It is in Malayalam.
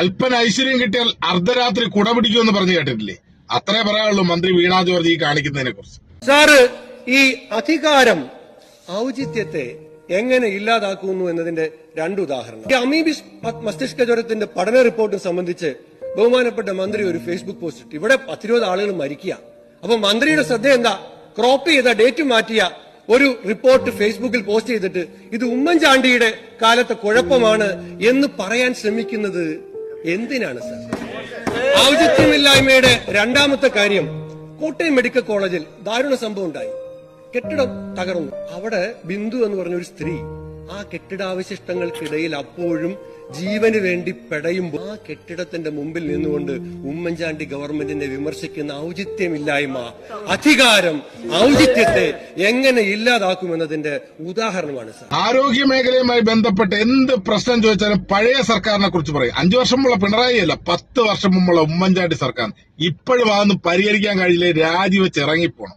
അല്പന ഐശ്വര്യം കിട്ടിയാൽ അർദ്ധരാത്രി കുട പിടിക്കുമെന്ന് പറഞ്ഞു കേട്ടിട്ടില്ലേ? അത്രേ പറയാനുള്ളൂ മന്ത്രി വീണ ജോർജ് ഈ കാണിക്കുന്നതിനെ കുറിച്ച്. സാറ് ഈ അധികാരം ഔചിത്യത്തെ എങ്ങനെ ഇല്ലാതാക്കുന്നു എന്നതിന്റെ രണ്ട് ഉദാഹരണം. അമീബിസ് മസ്തിഷ്ക ജ്വരത്തിന്റെ പഠന റിപ്പോർട്ടും സംബന്ധിച്ച് ബഹുമാനപ്പെട്ട മന്ത്രി ഒരു ഫേസ്ബുക്ക് പോസ്റ്റ് ഇട്ടു. ഇവിടെ പത്തിരുപത് ആളുകൾ മരിക്കുക. അപ്പൊ മന്ത്രിയുടെ ശ്രദ്ധ എന്താ? ക്രോപ്പ് ചെയ്ത ഡേറ്റ് മാറ്റിയ ഒരു റിപ്പോർട്ട് ഫേസ്ബുക്കിൽ പോസ്റ്റ് ചെയ്തിട്ട് ഇത് ഉമ്മൻചാണ്ടിയുടെ കാലത്തെ കുഴപ്പമാണ് എന്ന് പറയാൻ ശ്രമിക്കുന്നത് എന്തിനാണ് സാർ? ഔചിത്യമില്ലായ്മയുടെ രണ്ടാമത്തെ കാര്യം കോട്ടയം മെഡിക്കൽ കോളേജിൽ ദാരുണ സംഭവം ഉണ്ടായി. കെട്ടിടം തകർന്നു. അവിടെ ബിന്ദു എന്ന് പറഞ്ഞ ഒരു സ്ത്രീ ആ കെട്ടിടാവശിഷ്ടങ്ങൾക്കിടയിൽ അപ്പോഴും ജീവന് വേണ്ടി പെടയുമ്പോൾ ആ കെട്ടിടത്തിന്റെ മുമ്പിൽ നിന്നുകൊണ്ട് ഉമ്മൻചാണ്ടി ഗവൺമെന്റിനെ വിമർശിക്കുന്ന ഔചിത്യമില്ലായ്മ അധികാരം ഔചിത്യത്തെ എങ്ങനെ ഇല്ലാതാക്കുമെന്നതിന്റെ ഉദാഹരണമാണ് സാർ. ആരോഗ്യ മേഖലയുമായി ബന്ധപ്പെട്ട് എന്ത് പ്രശ്നം ചോദിച്ചാലും പഴയ സർക്കാരിനെ കുറിച്ച് പറയും. അഞ്ചു വർഷം മുമ്പുള്ള പിണറായി അല്ല പത്ത് വർഷം മുമ്പുള്ള ഉമ്മൻചാണ്ടി സർക്കാർ. ഇപ്പോഴും അതൊന്നും പരിഹരിക്കാൻ കഴിയില്ല രാജിവെച്ച് ഇറങ്ങിപ്പോണം.